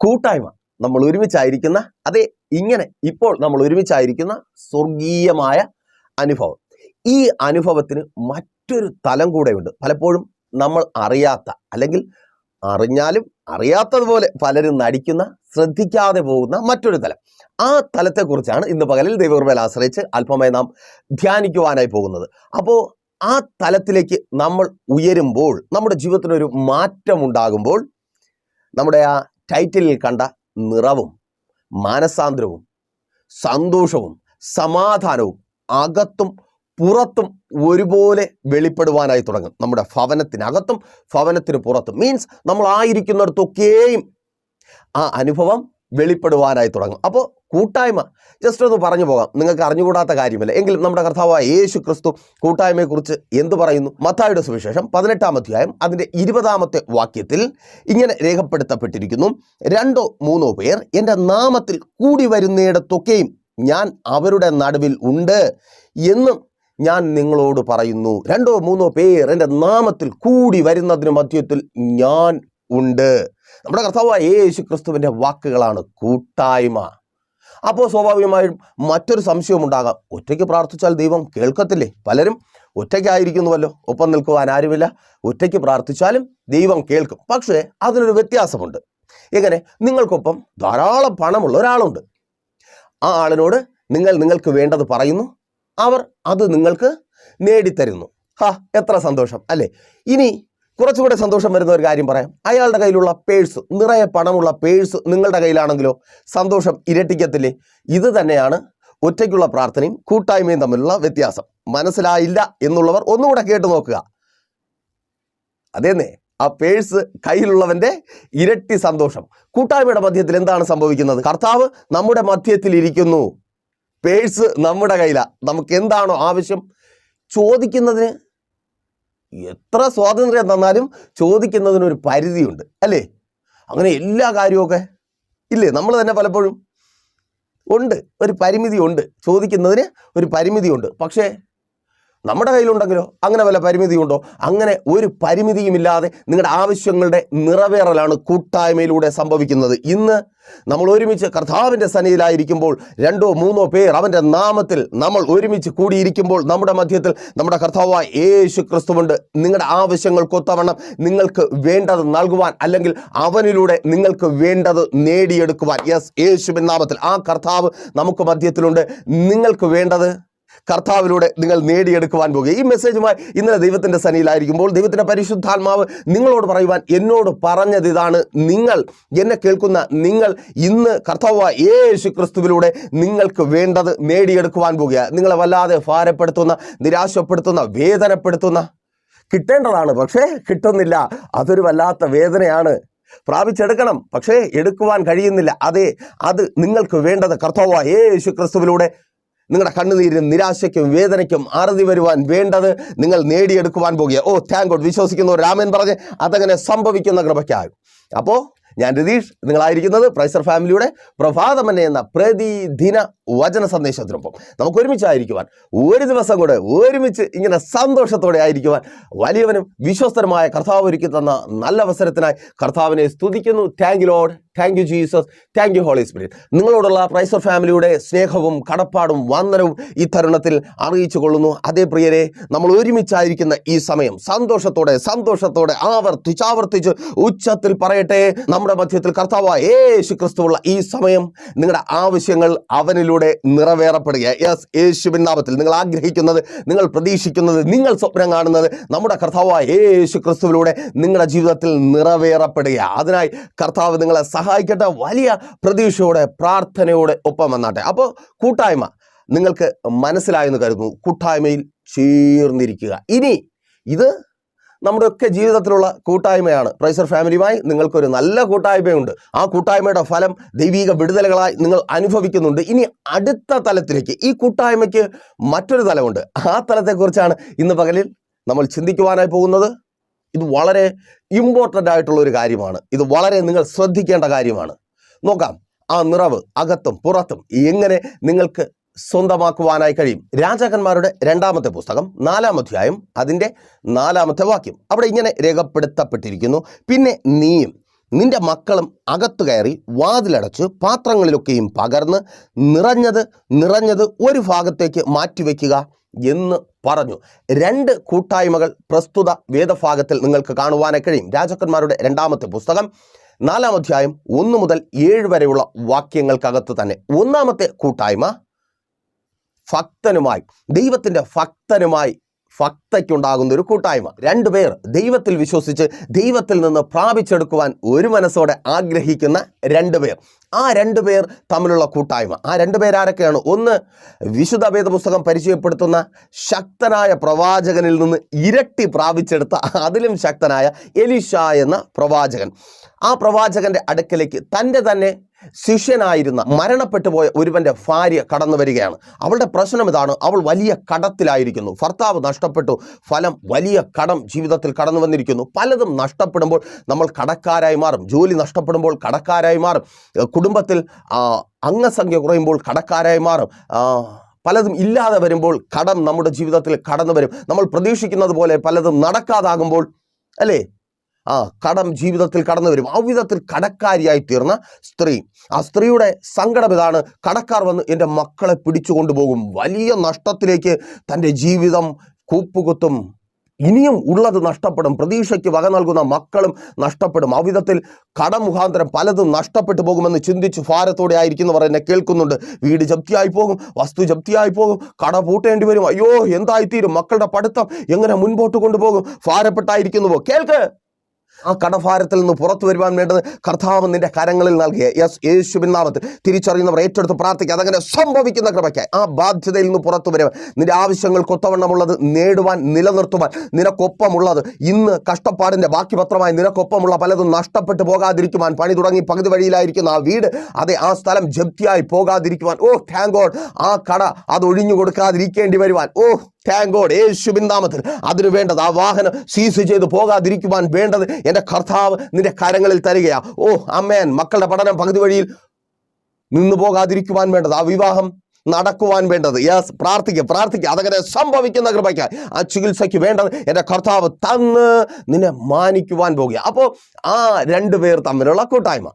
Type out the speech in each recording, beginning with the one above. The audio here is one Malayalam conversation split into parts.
കൂട്ടായ്മ. നമ്മൾ ഒരുമിച്ചായിരിക്കുന്ന അതെ ഇങ്ങനെ ഇപ്പോൾ നമ്മൾ ഒരുമിച്ചായിരിക്കുന്ന സ്വർഗീയമായ അനുഭവം. ഈ അനുഭവത്തിന് മറ്റൊരു തലം കൂടെയുണ്ട്. പലപ്പോഴും നമ്മൾ അറിയാത്ത അല്ലെങ്കിൽ അറിഞ്ഞാലും അറിയാത്തതുപോലെ പലരും നടിക്കുന്ന ശ്രദ്ധിക്കാതെ പോകുന്ന മറ്റൊരു തലം. ആ തലത്തെക്കുറിച്ചാണ് ഇന്ന് പകലിൽ ദൈവകൃപയിൽ ആശ്രയിച്ച് അല്പമായി നാം ധ്യാനിക്കുവാനായി പോകുന്നത്. അപ്പോൾ ആ തലത്തിലേക്ക് നമ്മൾ ഉയരുമ്പോൾ നമ്മുടെ ജീവിതത്തിനൊരു മാറ്റം ഉണ്ടാകുമ്പോൾ നമ്മുടെ ആ ടൈറ്റിലിൽ കണ്ട നിറവും മാനസാന്തരവും സന്തോഷവും സമാധാനവും അകത്തും പുറത്തും ഒരുപോലെ വെളിപ്പെടുവാനായി തുടങ്ങും. നമ്മുടെ ഭവനത്തിനകത്തും ഭവനത്തിന് പുറത്തും. മീൻസ് നമ്മൾ ആയിരിക്കുന്നിടത്തൊക്കെയും ആ അനുഭവം വെളിപ്പെടുവാനായി തുടങ്ങും. അപ്പോൾ കൂട്ടായ്മ ജസ്റ്റ് ഒന്ന് പറഞ്ഞു പോകാം. നിങ്ങൾക്ക് അറിഞ്ഞുകൂടാത്ത കാര്യമല്ല? എങ്കിലും നമ്മുടെ കർത്താവായ യേശു ക്രിസ്തു കൂട്ടായ്മയെക്കുറിച്ച് എന്ത് പറയുന്നു? മത്തായുടെ സുവിശേഷം പതിനെട്ടാം അധ്യായം അതിന്റെ ഇരുപതാമത്തെ വാക്യത്തിൽ ഇങ്ങനെ രേഖപ്പെടുത്തപ്പെട്ടിരിക്കുന്നു. രണ്ടോ മൂന്നോ പേർ എന്റെ നാമത്തിൽ കൂടി വരുന്നിടത്തൊക്കെയും ഞാൻ അവരുടെ നടുവിൽ ഉണ്ട് എന്നും ഞാൻ നിങ്ങളോട് പറയുന്നു. രണ്ടോ മൂന്നോ പേർ എന്റെ നാമത്തിൽ കൂടി വരുന്നതിന് മധ്യത്തിൽ ഞാൻ ഉണ്ട്. നമ്മുടെ കർത്താവായ യേശു ക്രിസ്തുവിന്റെ വാക്കുകളാണ് കൂട്ടായ്മ. അപ്പോൾ സ്വാഭാവികമായും മറ്റൊരു സംശയവും ഉണ്ടാകാം. ഒറ്റയ്ക്ക് പ്രാർത്ഥിച്ചാൽ ദൈവം കേൾക്കത്തില്ലേ? പലരും ഒറ്റയ്ക്കായിരിക്കുന്നുവല്ലോ. ഒപ്പം നിൽക്കുവാൻ ആരുമില്ല. ഒറ്റയ്ക്ക് പ്രാർത്ഥിച്ചാലും ദൈവം കേൾക്കും. പക്ഷേ അതിനൊരു വ്യത്യാസമുണ്ട്. എങ്ങനെ? നിങ്ങൾക്കൊപ്പം ധാരാളം പണമുള്ള ഒരാളുണ്ട്. ആ ആളിനോട് നിങ്ങൾ നിങ്ങൾക്ക് വേണ്ടത് പറയുന്നു. അവർ അത് നിങ്ങൾക്ക് നേടിത്തരുന്നു. ഹാ എത്ര സന്തോഷം അല്ലേ? ഇനി കുറച്ചുകൂടെ സന്തോഷം വരുന്ന ഒരു കാര്യം പറയാം. അയാളുടെ കയ്യിലുള്ള പേഴ്സ് നിറയെ പണമുള്ള പേഴ്സ് നിങ്ങളുടെ കയ്യിലാണെങ്കിലോ സന്തോഷം ഇരട്ടിക്കത്തില്ലേ? ഇത് തന്നെയാണ് ഒറ്റയ്ക്കുള്ള പ്രാർത്ഥനയും കൂട്ടായ്മയും തമ്മിലുള്ള വ്യത്യാസം. മനസ്സിലായില്ല എന്നുള്ളവർ ഒന്നുകൂടെ കേട്ട് നോക്കുക. അതേന്നേ ആ പേഴ്സ് കയ്യിലുള്ളവന്റെ ഇരട്ടി സന്തോഷം. കൂട്ടായ്മയുടെ മധ്യത്തിൽ എന്താണ് സംഭവിക്കുന്നത്? കർത്താവ് നമ്മുടെ മധ്യത്തിൽ ഇരിക്കുന്നു. പേഴ്സ് നമ്മുടെ കയ്യിലാണ് നമുക്ക് എന്താണോ ആവശ്യം? ചോദിക്കുന്നതിന് എത്ര സ്വാതന്ത്ര്യം തന്നാലും ചോദിക്കുന്നതിനൊരു പരിധിയുണ്ട് അല്ലേ? അങ്ങനെ എല്ലാ കാര്യമൊക്കെ ഇല്ലേ? നമ്മൾ തന്നെ പലപ്പോഴും ഉണ്ട് ഒരു പരിമിതി ഉണ്ട് ചോദിക്കുന്നതിന് ഒരു പരിമിതിയുണ്ട്. പക്ഷേ നമ്മുടെ കയ്യിലുണ്ടെങ്കിലോ അങ്ങനെ വല്ല പരിമിതിയുണ്ടോ? അങ്ങനെ ഒരു പരിമിതിയുമില്ലാതെ നിങ്ങളുടെ ആവശ്യങ്ങളുടെ നിറവേറലാണ് കൂട്ടായ്മയിലൂടെ സംഭവിക്കുന്നത്. ഇന്ന് നമ്മൾ ഒരുമിച്ച് കർത്താവിന്റെ സന്നിധിയിലായിരിക്കുമ്പോൾ രണ്ടോ മൂന്നോ പേർ അവന്റെ നാമത്തിൽ നമ്മൾ ഒരുമിച്ച് കൂടിയിരിക്കുമ്പോൾ നമ്മുടെ മധ്യത്തിൽ നമ്മുടെ കർത്താവായ യേശു ക്രിസ്തുവുണ്ട് നിങ്ങളുടെ ആവശ്യങ്ങൾക്കൊത്തവണ്ണം നിങ്ങൾക്ക് വേണ്ടത് നൽകുവാൻ അല്ലെങ്കിൽ അവനിലൂടെ നിങ്ങൾക്ക് വേണ്ടത് നേടിയെടുക്കുവാൻ. യെസ് യേശുവിൻ നാമത്തിൽ ആ കർത്താവ് നമുക്ക് മധ്യത്തിലുണ്ട്. നിങ്ങൾക്ക് വേണ്ടത് കർത്താവിലൂടെ നിങ്ങൾ നേടിയെടുക്കുവാൻ പോകുക. ഈ മെസ്സേജുമായി ഇന്നലെ ദൈവത്തിന്റെ സനിയിലായിരിക്കുമ്പോൾ ദൈവത്തിന്റെ പരിശുദ്ധാത്മാവ് നിങ്ങളോട് പറയുവാൻ എന്നോട് പറഞ്ഞത് ഇതാണ്. നിങ്ങൾ എന്നെ കേൾക്കുന്ന നിങ്ങൾ ഇന്ന് കർത്താവ് യേശു ക്രിസ്തുവിലൂടെ നിങ്ങൾക്ക് വേണ്ടത് നേടിയെടുക്കുവാൻ പോകുക. നിങ്ങളെ വല്ലാതെ ഭാരപ്പെടുത്തുന്ന നിരാശപ്പെടുത്തുന്ന വേദനപ്പെടുത്തുന്ന കിട്ടേണ്ടതാണ്. പക്ഷേ കിട്ടുന്നില്ല. അതൊരു വല്ലാത്ത വേദനയാണ്. പ്രാപിച്ചെടുക്കണം. പക്ഷേ എടുക്കുവാൻ കഴിയുന്നില്ല. അതെ അത് നിങ്ങൾക്ക് വേണ്ടത് കർത്താവ് യേശു ക്രിസ്തുവിലൂടെ നിങ്ങളുടെ കണ്ണുനീരിനും നിരാശയ്ക്കും വേദനയ്ക്കും അറുതി വരുവാൻ വേണ്ടത് നിങ്ങൾ നേടിയെടുക്കുവാൻ പോകുക. ഓ താങ്ക് ഗോഡ് വിശ്വസിക്കുന്നു രാമൻ പറഞ്ഞ് അതങ്ങനെ സംഭവിക്കുന്ന കൃപയ്ക്കായി. അപ്പോൾ ഞാൻ രതീഷ് നിങ്ങളായിരിക്കുന്നത് പ്രൈസർ ഫാമിലിയുടെ പ്രഭാതമന്നെ എന്ന പ്രതിദിന വചന സന്ദേശത്തിനൊപ്പം നമുക്ക് ഒരുമിച്ചായിരിക്കുവാൻ ഒരു ദിവസം കൂടെ ഒരുമിച്ച് ഇങ്ങനെ സന്തോഷത്തോടെ ആയിരിക്കുവാൻ വലിയവനും വിശ്വസ്തനുമായ കർത്താവ് ഒരുക്കി തന്ന നല്ല അവസരത്തിനായി കർത്താവിനെ സ്തുതിക്കുന്നു. Thank you Lord thank you Jesus thank you Holy Spirit നിങ്ങളോടുള്ള പ്രൈസർ ഫാമിലിയുടെ സ്നേഹവും കടപ്പാടും വന്ദനവും ഈ തരുണത്തിൽ അറിയിച്ചു കൊള്ളുന്നു. അതേ പ്രിയരെ നമ്മൾ ഒരുമിച്ചായിരിക്കുന്ന ഈ സമയം സന്തോഷത്തോടെ സന്തോഷത്തോടെ ആവർത്തിച്ച് ആവർത്തിച്ച് ഉച്ചത്തിൽ പറയട്ടെ. നമ്മുടെ മധ്യത്തിൽ കർത്താവായ യേശു ഈ സമയം നിങ്ങളുടെ ആവശ്യങ്ങൾ അവനിലൂടെ നിറവേറപ്പെടുക യെസ് യേശുവിൻ നാമത്തിൽ നിങ്ങൾ ആഗ്രഹിക്കുന്നത് നിങ്ങൾ പ്രതീക്ഷിക്കുന്നത് നിങ്ങൾ സ്വപ്നം കാണുന്നത് നമ്മുടെ കർത്താവായ യേശു ക്രിസ്തുവിലൂടെ നിങ്ങളുടെ ജീവിതത്തിൽ നിറവേറപ്പെടുക അതിനായി കർത്താവ് നിങ്ങളെ സഹായിക്കട്ടെ. വലിയ പ്രതീക്ഷയോടെ പ്രാർത്ഥനയോടെ ഒപ്പം വന്നാട്ടെ. അപ്പോൾ കൂട്ടായ്മ നിങ്ങൾക്ക് മനസ്സിലായെന്ന് കരുതുന്നു. കൂട്ടായ്മയിൽ ചേർന്നിരിക്കുക. ഇനി ഇത് നമ്മുടെ ഒക്കെ ജീവിതത്തിലുള്ള കൂട്ടായ്മയാണ്. പ്രൈസർ ഫാമിലിയുമായി നിങ്ങൾക്കൊരു നല്ല കൂട്ടായ്മയുണ്ട്. ആ കൂട്ടായ്മയുടെ ഫലം ദൈവിക വിടുതലുകളായി നിങ്ങൾ അനുഭവിക്കുന്നുണ്ട്. ഇനി അടുത്ത തലത്തിലേക്ക് ഈ കൂട്ടായ്മയ്ക്ക് മറ്റൊരു തലമുണ്ട്. ആ തലത്തെക്കുറിച്ചാണ് ഇന്ന് പകലിൽ നമ്മൾ ചിന്തിക്കുവാനായി പോകുന്നത്. ഇത് വളരെ ഇമ്പോർട്ടന്റ് ആയിട്ടുള്ള ഒരു കാര്യമാണ്. ഇത് വളരെ നിങ്ങൾ ശ്രദ്ധിക്കേണ്ട കാര്യമാണ്. നോക്കാം ആ നിറവ് അകത്തും പുറത്തും എങ്ങനെ നിങ്ങൾക്ക് സ്വന്തമാക്കുവാനായി കഴിയും. രാജാക്കന്മാരുടെ രണ്ടാമത്തെ പുസ്തകം നാലാം അധ്യായം അതിന്റെ നാലാമത്തെ വാക്യം. അവിടെ ഇങ്ങനെ രേഖപ്പെടുത്തപ്പെട്ടിരിക്കുന്നു. പിന്നെ നീയും നിന്റെ മക്കളും അകത്തു കയറി വാതിലടച്ച് പാത്രങ്ങളിലൊക്കെയും പകർന്ന് നിറഞ്ഞത് നിറഞ്ഞത് ഒരു ഭാഗത്തേക്ക് മാറ്റിവെക്കുക എന്ന് പറഞ്ഞു. രണ്ട് കൂട്ടായ്മകൾ പ്രസ്തുത വേദഭാഗത്തിൽ നിങ്ങൾക്ക് കാണുവാനായി കഴിയും. രാജാക്കന്മാരുടെ രണ്ടാമത്തെ പുസ്തകം നാലാം അധ്യായം ഒന്ന് മുതൽ ഏഴ് വരെയുള്ള വാക്യങ്ങൾക്കകത്ത് തന്നെ. ഒന്നാമത്തെ കൂട്ടായ്മ ഭക്തനുമായി ദൈവത്തിന്റെ ഭക്തനുമായി ഭക്തയ്ക്കുണ്ടാകുന്ന ഒരു കൂട്ടായ്മ. രണ്ടുപേർ ദൈവത്തിൽ വിശ്വസിച്ച് ദൈവത്തിൽ നിന്ന് പ്രാപിച്ചെടുക്കുവാൻ ഒരു മനസ്സോടെ ആഗ്രഹിക്കുന്ന രണ്ടുപേർ ആ രണ്ടുപേർ തമ്മിലുള്ള കൂട്ടായ്മ. ആ രണ്ടുപേർ ആരൊക്കെയാണ്? ഒന്ന് വിശുദ്ധ വേദപുസ്തകം പരിചയപ്പെടുത്തുന്ന ശക്തനായ പ്രവാചകനിൽ നിന്ന് ഇരട്ടി പ്രാപിച്ചെടുത്ത അതിലും ശക്തനായ എലിഷ എന്ന പ്രവാചകൻ. ആ പ്രവാചകന്റെ അടുക്കലേക്ക് തന്റെ തന്നെ ശിഷ്യനായിരുന്ന മരണപ്പെട്ടു പോയ ഒരുവന്റെ ഭാര്യ കടന്നു വരികയാണ്. അവളുടെ പ്രശ്നം ഇതാണ്. അവൾ വലിയ കടത്തിലായിരിക്കുന്നു. ഭർത്താവ് നഷ്ടപ്പെട്ടു. ഫലം വലിയ കടം ജീവിതത്തിൽ കടന്നു വന്നിരിക്കുന്നു. പലതും നഷ്ടപ്പെടുമ്പോൾ നമ്മൾ കടക്കാരായി മാറും. ജോലി നഷ്ടപ്പെടുമ്പോൾ കടക്കാരായി മാറും. കുടുംബത്തിൽ അംഗസംഖ്യ കുറയുമ്പോൾ കടക്കാരായി മാറും. പലതും ഇല്ലാതെ വരുമ്പോൾ കടം നമ്മുടെ ജീവിതത്തിൽ കടന്നു വരും. നമ്മൾ പ്രതീക്ഷിക്കുന്നത് പോലെ പലതും നടക്കാതാകുമ്പോൾ അല്ലേ? ആ കടം ജീവിതത്തിൽ കടന്നു വരും. ആ വിധത്തിൽ കടക്കാരിയായി തീർന്ന സ്ത്രീ. ആ സ്ത്രീയുടെ സങ്കടം ഇതാണ്. കടക്കാർ വന്ന് എന്റെ മക്കളെ പിടിച്ചു കൊണ്ടുപോകും. വലിയ നഷ്ടത്തിലേക്ക് തന്റെ ജീവിതം കൂപ്പുകുത്തും. ഇനിയും ഉള്ളത് നഷ്ടപ്പെടും. പ്രതീക്ഷയ്ക്ക് വക നൽകുന്ന മക്കളും നഷ്ടപ്പെടും. ആ വിധത്തിൽ കടം മുഖാന്തരം പലതും നഷ്ടപ്പെട്ടു പോകുമെന്ന് ചിന്തിച്ച് ഭാരത്തോടെ ആയിരിക്കുന്നവർ എന്നെ കേൾക്കുന്നുണ്ട്. വീട് ജപ്തിയായി പോകും. വസ്തു ജപ്തിയായി പോകും. കട പൂട്ടേണ്ടി വരും. അയ്യോ എന്തായിത്തീരും? മക്കളുടെ പഠിത്തം എങ്ങനെ മുൻപോട്ട് കൊണ്ടുപോകും? ഭാരപ്പെട്ടായിരിക്കുന്നുവോ? കേൾക്ക്. ആ കടഭാരത്തിൽ നിന്ന് പുറത്തു വരുവാൻ വേണ്ടത് കർത്താവ് നിന്റെ കരങ്ങളിൽ നൽകിയ. യെസ് യേശു നാമത്തിൽ തിരിച്ചറിയുന്നവർ ഏറ്റെടുത്ത് പ്രാർത്ഥിക്കുക. അതങ്ങനെ സംഭവിക്കുന്ന കൃപയ്ക്കായി ആ ബാധ്യതയിൽ നിന്ന് പുറത്തു വരുവാൻ നിന്റെ ആവശ്യങ്ങൾ കൊത്തവണ്ണമുള്ളത് നേടുവാൻ നിലനിർത്തുവാൻ നിനക്കൊപ്പമുള്ളത്. ഇന്ന് കഷ്ടപ്പാടിന്റെ ബാക്കി പത്രമായി നിനക്കൊപ്പമുള്ള പലതും നഷ്ടപ്പെട്ടു പോകാതിരിക്കുവാൻ പണി തുടങ്ങി പകുതി വഴിയിലായിരിക്കുന്ന ആ വീട് അതെ ആ സ്ഥലം ജപ്തിയായി പോകാതിരിക്കുവാൻ ഓ താങ്ക് ഗോഡ് ആ കട അത് ഒഴിഞ്ഞു കൊടുക്കാതിരിക്കേണ്ടി വരുവാൻ ഓ താങ്ക് ഗോഡ് യേശുവിൻ നാമത്തിൽ. അതിന് വേണ്ടത് ആ വാഹനം സീസ് ചെയ്ത് പോകാതിരിക്കുവാൻ വേണ്ടത് എന്റെ കർത്താവ് നിന്റെ കരങ്ങളിൽ തരികയാ. ഓ അമ്മേൻ മക്കളുടെ പഠനം പകുതി വഴിയിൽ നിന്നു പോകാതിരിക്കുവാൻ വേണ്ടത് ആ വിവാഹം നടക്കുവാൻ വേണ്ടത്. യെസ് പ്രാർത്ഥിക്കുക പ്രാർത്ഥിക്കുക അതങ്ങനെ സംഭവിക്കുന്ന കൃപയ്ക്ക് ആ ചികിത്സയ്ക്ക് വേണ്ടത് എന്റെ കർത്താവ് തന്ന് നിന്നെ മാനിക്കുവാൻ പോകുക അപ്പോൾ ആ രണ്ടു പേർ തമ്മിലുള്ള കൂട്ടായ്മ.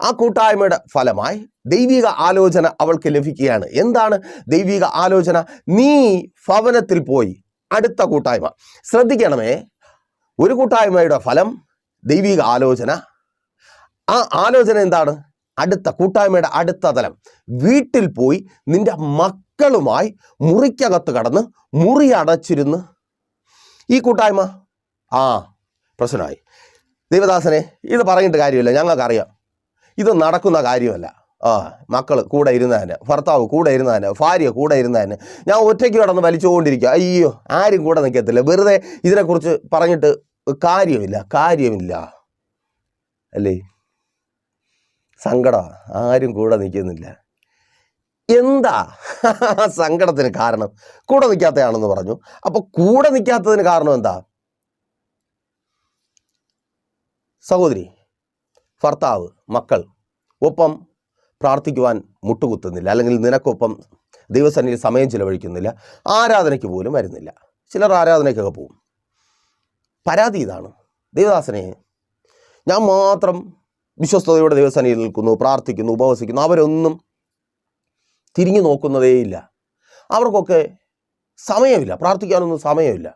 ആ കൂട്ടായ്മയുടെ ഫലമായി ദൈവിക ആലോചന അവൾക്ക് ലഭിക്കുകയാണ്. എന്താണ് ദൈവിക ആലോചന? നീ ഭവനത്തിൽ പോയി അടുത്ത കൂട്ടായ്മ. ശ്രദ്ധിക്കണമേ ഒരു കൂട്ടായ്മയുടെ ഫലം ദൈവിക ആലോചന. ആ ആലോചന എന്താണ്? അടുത്ത കൂട്ടായ്മയുടെ അടുത്ത തലം. വീട്ടിൽ പോയി നിന്റെ മക്കളുമായി മുറിക്കകത്ത് കടന്ന് മുറി അടച്ചിരുന്ന് ഈ കൂട്ടായ്മ. ആ പ്രശ്നമായി. ദൈവദാസനെ ഇത് പറഞ്ഞിട്ട് കാര്യമില്ല. ഞങ്ങൾക്കറിയാം. ഇത് നടക്കുന്ന കാര്യമല്ല. ആ മക്കൾ കൂടെ ഇരുന്നതിന് ഭർത്താവ് കൂടെ ഇരുന്നതിന് ഭാര്യ കൂടെ ഇരുന്നതിന് ഞാൻ ഒറ്റയ്ക്ക് കിടന്ന് വലിച്ചുകൊണ്ടിരിക്കുക. അയ്യോ ആരും കൂടെ നിൽക്കത്തില്ല വെറുതെ ഇതിനെക്കുറിച്ച് പറഞ്ഞിട്ട് കാര്യമില്ല. കാര്യമില്ല. അല്ലേ? സങ്കടമാണ് ആരും കൂടെ നിൽക്കുന്നില്ല എന്താ സങ്കടത്തിന് കാരണം? കൂടെ നിൽക്കാത്തയാണെന്ന് പറഞ്ഞു. അപ്പൊ കൂടെ നിൽക്കാത്തതിന് കാരണം എന്താ? സഹോദരി ഭർത്താവ് മക്കൾ ഒപ്പം പ്രാർത്ഥിക്കുവാൻ മുട്ടുകുത്തുന്നില്ല. അല്ലെങ്കിൽ നിനക്കൊപ്പം ദൈവസന്നിധിയിൽ സമയം ചിലവഴിക്കുന്നില്ല. ആരാധനയ്ക്ക് പോലും വരുന്നില്ല. ചിലർ ആരാധനയ്ക്കൊക്കെ പോകും പരാതി ഇതാണ്. ദൈവദാസനെ ഞാൻ മാത്രം വിശ്വസ്തയോടെ ദൈവസന്നിധിയിൽ നിൽക്കുന്നു പ്രാർത്ഥിക്കുന്നു ഉപവസിക്കുന്നു. അവരൊന്നും തിരിഞ്ഞു നോക്കുന്നതേയില്ല അവർക്കൊക്കെ സമയമില്ല. പ്രാർത്ഥിക്കാനൊന്നും സമയമില്ല.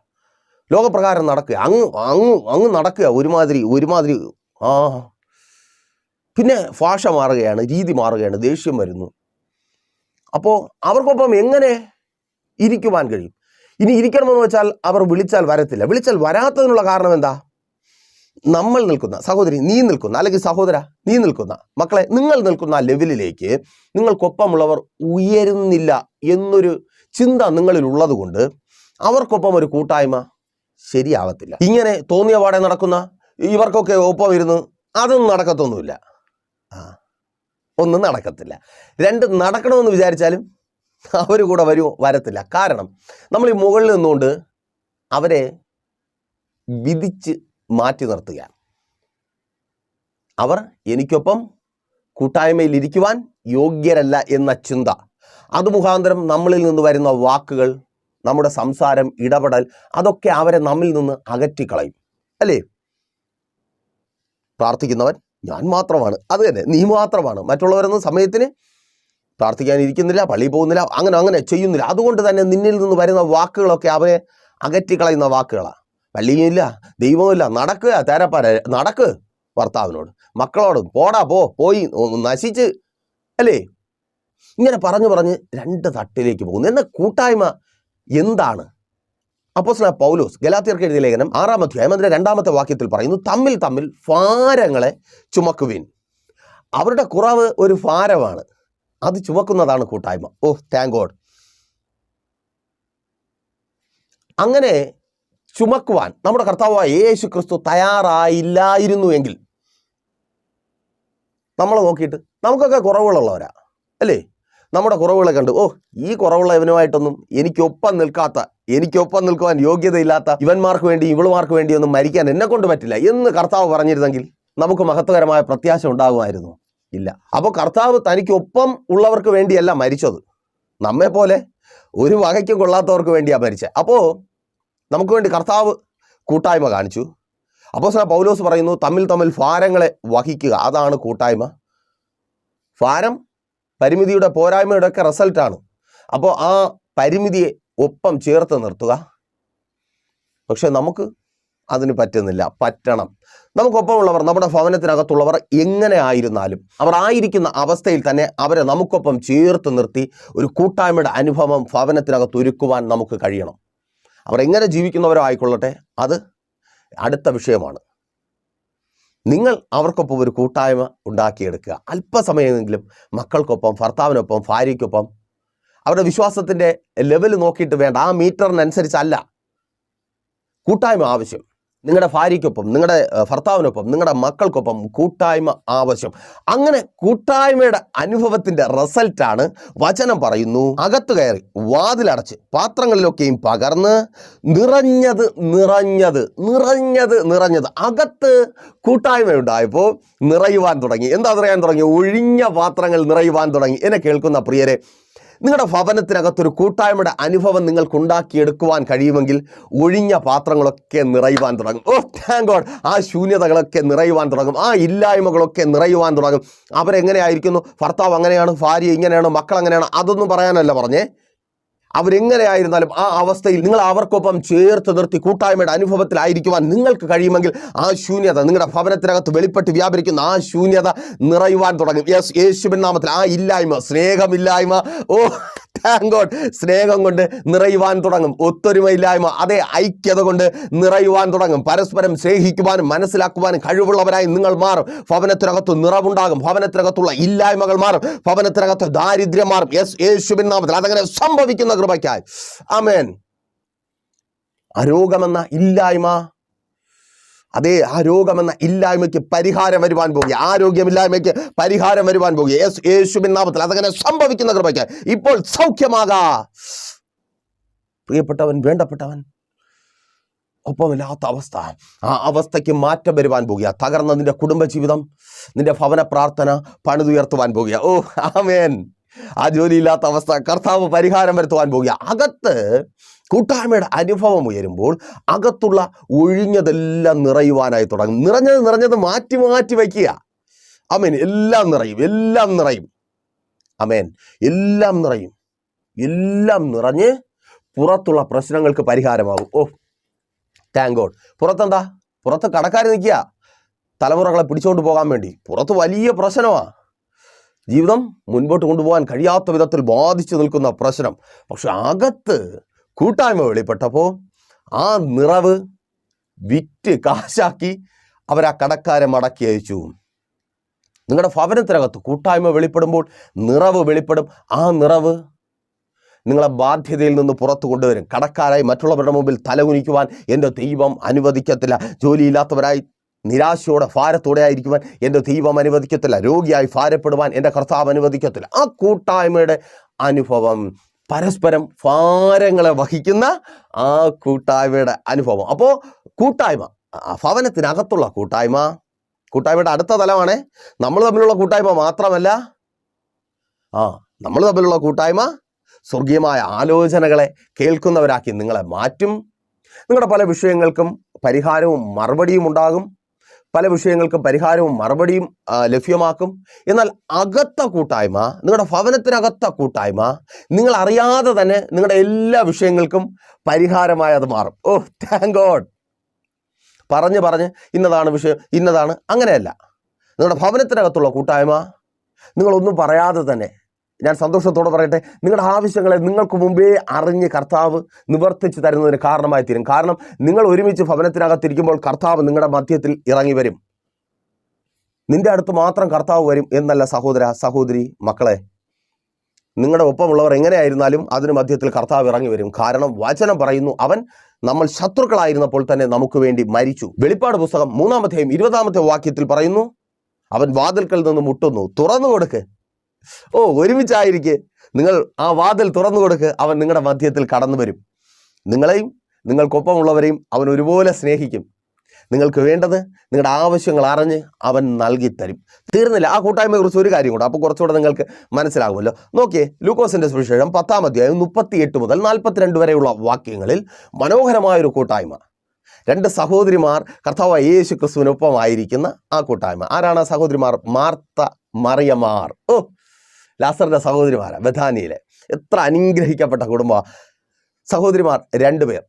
ലോകപ്രകാരം നടക്കുക. അങ്ങ് അങ്ങ് അങ്ങ് നടക്കുക. ഒരുമാതിരി ഒരുമാതിരി ആ പിന്നെ ഭാഷ മാറുകയാണ് രീതി മാറുകയാണ് ദേഷ്യം വരുന്നു. അപ്പോൾ അവർക്കൊപ്പം എങ്ങനെ ഇരിക്കുവാൻ കഴിയും? ഇനി ഇരിക്കണമെന്ന് വെച്ചാൽ അവർ വിളിച്ചാൽ വരത്തില്ല. വിളിച്ചാൽ വരാത്തതിനുള്ള കാരണം എന്താ? നമ്മൾ നിൽക്കുന്ന സഹോദരി നീ നിൽക്കുന്ന അല്ലെങ്കിൽ സഹോദര നീ നിൽക്കുന്ന മക്കളെ നിങ്ങൾ നിൽക്കുന്ന ലെവലിലേക്ക് നിങ്ങൾക്കൊപ്പമുള്ളവർ ഉയരുന്നില്ല എന്നൊരു ചിന്ത നിങ്ങളിൽ ഉള്ളതുകൊണ്ട് അവർക്കൊപ്പം ഒരു കൂട്ടായ്മ ശരിയാവത്തില്ല. ഇങ്ങനെ തോന്നിയ പാടെ നടക്കുന്ന ഇവർക്കൊക്കെ ഒപ്പം ഇരുന്ന് അതൊന്നും നടക്കത്തൊന്നുമില്ല. ആ. ഒന്നും നടക്കത്തില്ല. രണ്ട് നടക്കണമെന്ന് വിചാരിച്ചാലും അവർ കൂടെ വരുമോ വരത്തില്ല. കാരണം നമ്മൾ ഈ മുകളിൽ നിന്നുകൊണ്ട് അവരെ വിധിച്ച് മാറ്റി നിർത്തുക അവർ എനിക്കൊപ്പം കൂട്ടായ്മയിൽ ഇരിക്കുവാൻ യോഗ്യരല്ല എന്ന ചിന്ത. അത് മുഖാന്തരം നമ്മളിൽ നിന്ന് വരുന്ന വാക്കുകൾ നമ്മുടെ സംസാരം ഇടപെടൽ അതൊക്കെ അവരെ നമ്മിൽ നിന്ന് അകറ്റിക്കളയും. അല്ലേ? പ്രാർത്ഥിക്കുന്നവൻ ഞാൻ മാത്രമാണ്. അത് തന്നെ. നീ മാത്രമാണ്. മറ്റുള്ളവരൊന്നും സമയത്തിന് പ്രാർത്ഥിക്കാനിരിക്കുന്നില്ല പള്ളി പള്ളിയിൽ പോകുന്നില്ല അങ്ങനെ അങ്ങനെ ചെയ്യുന്നില്ല. അതുകൊണ്ട് തന്നെ നിന്നിൽ നിന്ന് വരുന്ന വാക്കുകളൊക്കെ അവരെ അകറ്റിക്കളയുന്ന വാക്കുകളാണ് പള്ളിയുമില്ല ദൈവമില്ല നടക്കുക തേരപ്പാര നടക്ക് ഭർത്താവിനോട്. മക്കളോട് പോടാ പോ പോയി നശിച്ച്. അല്ലേ? ഇങ്ങനെ പറഞ്ഞു പറഞ്ഞ് രണ്ട് തട്ടിലേക്ക് പോകുന്നു. എന്ന കൂട്ടായ്മ എന്താണ്? അപ്പോസ്തലനായ പൗലോസ് ഗലാത്തിയർക്ക് എഴുതിയ ലേഖനം ആറാം അധ്യായം അതിന്റെ രണ്ടാമത്തെ വാക്യത്തിൽ പറയുന്നു തമ്മിൽ തമ്മിൽ ഫാരങ്ങളെ ചുമക്കുവിൻ. അവരുടെ കുറവ് ഒരു ഫാരമാണ് അത് ചുമക്കുന്നതാണ് കൂട്ടായ്മ. ഓ താങ്ക് ഗോഡ് അങ്ങനെ ചുമക്കുവാൻ നമ്മുടെ കർത്താവായ യേശു ക്രിസ്തു തയ്യാറായില്ലായിരുന്നു എങ്കിൽ നമ്മൾ നോക്കിയിട്ട് നമുക്കൊക്കെ കുറവുകളുള്ളവരാ അല്ലേ? നമ്മുടെ കുറവുകളെ കണ്ടു. ഓ ഈ കുറവുള്ള ഇവനുമായിട്ടൊന്നും എനിക്കൊപ്പം നിൽക്കാത്ത എനിക്കൊപ്പം നിൽക്കുവാൻ യോഗ്യതയില്ലാത്ത ഇവന്മാർക്ക് വേണ്ടി ഇവളുമാർക്ക് വേണ്ടി ഒന്നും മരിക്കാൻ എന്നെ കൊണ്ട് പറ്റില്ല എന്ന് കർത്താവ് പറഞ്ഞിരുന്നെങ്കിൽ നമുക്ക് മഹത്വകരമായ പ്രത്യാശ ഉണ്ടാകുമായിരുന്നു. ഇല്ല. അപ്പോൾ കർത്താവ് തനിക്കൊപ്പം ഉള്ളവർക്ക് വേണ്ടിയല്ല മരിച്ചത്. നമ്മെ പോലെ ഒരു വകയ്ക്കും കൊള്ളാത്തവർക്ക് വേണ്ടിയാണ് മരിച്ചത്. അപ്പോൾ നമുക്ക് വേണ്ടി കർത്താവ് കൂട്ടായ്മ കാണിച്ചു. അപ്പോൾ സാ പൗലോസ് പറയുന്നു തമ്മിൽ തമ്മിൽ ഭാരങ്ങളെ വഹിക്കുക. അതാണ് കൂട്ടായ്മ. ഭാരം പരിമിതിയുടെ പോരായ്മയുടെ ഒക്കെ റിസൾട്ടാണ് അപ്പോൾ ആ പരിമിതിയെ ഒപ്പം ചേർത്ത് നിർത്തുക. പക്ഷെ നമുക്ക് അതിന് പറ്റുന്നില്ല. പറ്റണം. നമുക്കൊപ്പമുള്ളവർ നമ്മുടെ ഭവനത്തിനകത്തുള്ളവർ എങ്ങനെ ആയിരുന്നാലും അവർ ആയിരിക്കുന്ന അവസ്ഥയിൽ തന്നെ അവരെ നമുക്കൊപ്പം ചേർത്ത് നിർത്തി ഒരു കൂട്ടായ്മയുടെ അനുഭവം ഭവനത്തിനകത്ത് ഒരുക്കുവാൻ നമുക്ക് കഴിയണം. അവർ എങ്ങനെ ജീവിക്കുന്നവരോ ആയിക്കൊള്ളട്ടെ അത് അടുത്ത വിഷയമാണ്. നിങ്ങൾ അവർക്കൊപ്പം ഒരു കൂട്ടായ്മ ഉണ്ടാക്കിയെടുക്കുക. അല്പസമയമെങ്കിലും മക്കൾക്കൊപ്പം ഭർത്താവിനൊപ്പം ഭാര്യയ്ക്കൊപ്പം. അവരുടെ വിശ്വാസത്തിന്റെ ലെവൽ നോക്കിയിട്ട് വേണ്ട. ആ മീറ്ററിനനുസരിച്ചല്ല കൂട്ടായ്മ ആവശ്യം. നിങ്ങളുടെ ഭാര്യയ്ക്കൊപ്പം നിങ്ങളുടെ ഭർത്താവിനൊപ്പം നിങ്ങളുടെ മക്കൾക്കൊപ്പം കൂട്ടായ്മ ആവശ്യം. അങ്ങനെ കൂട്ടായ്മയുടെ അനുഭവത്തിന്റെ റിസൾട്ടാണ് വചനം പറയുന്നു. അകത്തു കയറി വാതിലടച്ച് പാത്രങ്ങളിലൊക്കെയും പകർന്ന് നിറഞ്ഞത് നിറഞ്ഞത് നിറഞ്ഞത് നിറഞ്ഞത് അകത്ത് കൂട്ടായ്മ ഉണ്ടായപ്പോൾ നിറയുവാൻ തുടങ്ങി. എന്താ നിറയാൻ തുടങ്ങി? ഒഴിഞ്ഞ പാത്രങ്ങൾ നിറയുവാൻ തുടങ്ങി. എന്നെ കേൾക്കുന്ന പ്രിയരെ നിങ്ങളുടെ ഭവനത്തിനകത്തൊരു കൂട്ടായ്മയുടെ അനുഭവം നിങ്ങൾക്ക് ഉണ്ടാക്കിയെടുക്കുവാൻ കഴിയുമെങ്കിൽ ഒഴിഞ്ഞ പാത്രങ്ങളൊക്കെ നിറയുവാൻ തുടങ്ങും. ഓ താങ്ക് ഗോഡ് ആ ശൂന്യതകളൊക്കെ നിറയുവാൻ തുടങ്ങും. ആ ഇല്ലായ്മകളൊക്കെ നിറയുവാൻ തുടങ്ങും. അവരെങ്ങനെയായിരിക്കുന്നു? ഭർത്താവ് അങ്ങനെയാണ് ഭാര്യ ഇങ്ങനെയാണ് മക്കൾ അങ്ങനെയാണ് അതൊന്നും പറയാനല്ല പറഞ്ഞേ. അവരെങ്ങനെയായിരുന്നാലും ആ അവസ്ഥയിൽ നിങ്ങൾ അവർക്കൊപ്പം ചേർത്ത് നിർത്തി കൂട്ടായ്മയുടെ അനുഭവത്തിലായിരിക്കുവാൻ നിങ്ങൾക്ക് കഴിയുമെങ്കിൽ ആ ശൂന്യത നിങ്ങളുടെ ഭവനത്തിനകത്ത് വെളിപ്പെട്ട് വ്യാപരിക്കുന്ന ആ ശൂന്യത നിറയുവാൻ തുടങ്ങും. യെസ് യേശുവിൻ നാമത്തിൽ ആ ഇല്ലായ്മ സ്നേഹമില്ലായ്മ ഓ താങ്ക് ഗോഡ് സ്നേഹം കൊണ്ട് നിറയുവാൻ തുടങ്ങും. ഒത്തൊരുമയില്ലായ്മ അതേ ഐക്യത കൊണ്ട് നിറയുവാൻ തുടങ്ങും. പരസ്പരം സ്നേഹിക്കുവാനും മനസ്സിലാക്കുവാനും കഴിവുള്ളവരായി നിങ്ങൾ മാറും. ഭവനത്തിനകത്ത് നിറവുണ്ടാകും. ഭവനത്തിനകത്തുള്ള ഇല്ലായ്മകൾ മാറും. ഭവനത്തിനകത്ത് ദാരിദ്ര്യം മാറും. യെസ് യേശുവിൻ നാമത്തിൽ അതങ്ങനെ സംഭവിക്കുന്ന കൃപയ്ക്കായി. ആമേൻ. അരോഗമെന്ന ഇല്ലായ്മ അതേ ആ രോഗമെന്ന ഇല്ലായ്മയ്ക്ക് പരിഹാരം വരുവാൻ പോകുക ആരോഗ്യമില്ലായ്മയ്ക്ക് പരിഹാരം വരുവാൻ പോകുക യേശു യേശുവിൻ നാമത്തിൽ അതങ്ങനെ സംഭവിക്കുന്ന കൃപയ്ക്ക് ഇപ്പോൾ സൗഖ്യമാകാ. പ്രിയപ്പെട്ടവൻ വേണ്ടപ്പെട്ടവൻ ഒപ്പമില്ലാത്ത അവസ്ഥ. ആ അവസ്ഥയ്ക്ക് മാറ്റം വരുവാൻ പോകുക തകർന്ന നിന്റെ കുടുംബജീവിതം നിന്റെ ഭവന പ്രാർത്ഥന പണിതുയർത്തുവാൻ പോകുക ഓ ആമേൻ. ആ ജോലിയില്ലാത്ത അവസ്ഥ കർത്താവ് പരിഹാരം വരുത്തുവാൻ പോകുക. അകത്ത് കൂട്ടായ്മയുടെ അനുഭവം ഉയരുമ്പോൾ അകത്തുള്ള ഒഴിഞ്ഞതെല്ലാം നിറയുവാനായി തുടങ്ങും. നിറഞ്ഞത് നിറഞ്ഞത് മാറ്റി മാറ്റി വയ്ക്കുക. അമേൻ എല്ലാം നിറയും. എല്ലാം നിറയും. അമേൻ എല്ലാം നിറയും. എല്ലാം നിറഞ്ഞ് പുറത്തുള്ള പ്രശ്നങ്ങൾക്ക് പരിഹാരമാകും. ഓ താങ്ക് ഗോഡ് പുറത്തെന്താ? പുറത്ത് കടക്കാർ നിൽക്കുക. തലമുറകളെ പിടിച്ചുകൊണ്ട് പോകാൻ വേണ്ടി. പുറത്ത് വലിയ പ്രശ്നമാണ് ജീവിതം മുൻപോട്ട് കൊണ്ടുപോകാൻ കഴിയാത്ത വിധത്തിൽ ബാധിച്ചു നിൽക്കുന്ന പ്രശ്നം. പക്ഷെ അകത്ത് കൂട്ടായ്മ വെളിപ്പെട്ടപ്പോൾ ആ നിറവ് വിറ്റ് കാശാക്കി അവരാ കടക്കാരെ മടക്കി അയച്ചു. നിങ്ങളുടെ ഭവനത്തിനകത്ത് കൂട്ടായ്മ വെളിപ്പെടുമ്പോൾ നിറവ് വെളിപ്പെടും. ആ നിറവ് നിങ്ങളെ ബാധ്യതയിൽ നിന്ന് പുറത്തു കൊണ്ടുവരും. കടക്കാരായി മറ്റുള്ളവരുടെ മുമ്പിൽ തലകുനിക്കുവാൻ എന്റെ ദൈവം അനുവദിക്കത്തില്ല. ജോലിയില്ലാത്തവരായി നിരാശയോടെ ഭാരത്തോടെ ആയിരിക്കുവാൻ എന്റെ ദൈവം അനുവദിക്കത്തില്ല. രോഗിയായി ഭാരപ്പെടുവാൻ എന്റെ കർത്താവ് അനുവദിക്കത്തില്ല. ആ കൂട്ടായ്മയുടെ അനുഭവം പരസ്പരം ഭാരങ്ങളെ വഹിക്കുന്ന ആ കൂട്ടായ്മയുടെ അനുഭവം. അപ്പോൾ കൂട്ടായ്മ ഭവനത്തിനകത്തുള്ള കൂട്ടായ്മ കൂട്ടായ്മയുടെ അടുത്ത തലമാണ്. നമ്മൾ തമ്മിലുള്ള കൂട്ടായ്മ മാത്രമല്ല ആ നമ്മൾ തമ്മിലുള്ള കൂട്ടായ്മ സ്വർഗീയമായ ആലോചനകളെ കേൾക്കുന്നവരാക്കി നിങ്ങളെ മാറ്റും. നിങ്ങളുടെ പല വിഷയങ്ങൾക്കും പരിഹാരവും മറുപടിയും ഉണ്ടാകും. പല വിഷയങ്ങൾക്കും പരിഹാരവും മറുപടിയും ലഭ്യമാക്കും. എന്നാൽ അകത്ത കൂട്ടായ്മ നിങ്ങളുടെ ഭവനത്തിനകത്ത കൂട്ടായ്മ നിങ്ങൾ അറിയാതെ തന്നെ നിങ്ങളുടെ എല്ലാ വിഷയങ്ങൾക്കും പരിഹാരമായി അത് മാറും. ഓ താങ്ക് ഗോഡ് പറഞ്ഞ് പറഞ്ഞ് ഇന്നതാണ് വിഷയം ഇന്നതാണ് അങ്ങനെയല്ല. നിങ്ങളുടെ ഭവനത്തിനകത്തുള്ള കൂട്ടായ്മ നിങ്ങളൊന്നും പറയാതെ തന്നെ ഞാൻ സന്തോഷത്തോടെ പറയട്ടെ നിങ്ങളുടെ ആവശ്യങ്ങളെ നിങ്ങൾക്ക് മുമ്പേ അറിഞ്ഞ് കർത്താവ് നിവർത്തിച്ച് തരുന്നതിന് കാരണമായി തീരും. കാരണം നിങ്ങൾ ഒരുമിച്ച് ഭവനത്തിനകത്തിരിക്കുമ്പോൾ കർത്താവ് നിങ്ങളുടെ മധ്യത്തിൽ ഇറങ്ങി വരും. നിന്റെ അടുത്ത് മാത്രം കർത്താവ് വരും എന്നല്ല സഹോദര സഹോദരി മക്കളെ. നിങ്ങളുടെ ഒപ്പമുള്ളവർ എങ്ങനെയായിരുന്നാലും അതിന് മധ്യത്തിൽ കർത്താവ് ഇറങ്ങി വരും. കാരണം വചനം പറയുന്നു അവൻ നമ്മൾ ശത്രുക്കളായിരുന്നപ്പോൾ തന്നെ നമുക്ക് വേണ്ടി മരിച്ചു. വെളിപ്പാട് പുസ്തകം മൂന്നാമത്തെയും ഇരുപതാമത്തെ വാക്യത്തിൽ പറയുന്നു അവൻ വാതിൽക്കൽ നിന്ന് മുട്ടുന്നു. തുറന്നു കൊടുക്ക് ഓ ഒരുമിച്ചായിരിക്കെ. നിങ്ങൾ ആ വാതിൽ തുറന്നു കൊടുക്ക് അവൻ നിങ്ങളുടെ മധ്യത്തിൽ കടന്നു വരും നിങ്ങളെയും നിങ്ങൾക്കൊപ്പമുള്ളവരെയും അവൻ ഒരുപോലെ സ്നേഹിക്കും. നിങ്ങൾക്ക് വേണ്ടത് നിങ്ങളുടെ ആവശ്യങ്ങൾ അറിഞ്ഞ് അവൻ നൽകി തരും തീർന്നില്ല. ആ കൂട്ടായ്മയെ കുറിച്ച് ഒരു കാര്യം കൂടെ അപ്പോൾ കുറച്ചുകൂടെ നിങ്ങൾക്ക് മനസ്സിലാകുമല്ലോ. നോക്കിയേ ലൂക്കോസിന്റെ സുവിശേഷം പത്താം അധ്യായം മുപ്പത്തിയെട്ട് മുതൽ നാൽപ്പത്തിരണ്ട് വരെയുള്ള വാക്യങ്ങളിൽ മനോഹരമായൊരു കൂട്ടായ്മ. രണ്ട് സഹോദരിമാർ കർത്താവ് യേശു ക്രിസ്തുവിനൊപ്പമായിരിക്കുന്ന ആ കൂട്ടായ്മ. ആരാണ് ആ സഹോദരിമാർ? മാർത്ത മറിയമാർ. ഓ ലാസറിന്റെ സഹോദരിമാരാണ് ബഥാനിയിലെ. എത്ര അനുഗ്രഹിക്കപ്പെട്ട കുടുംബ സഹോദരിമാർ രണ്ടുപേർ.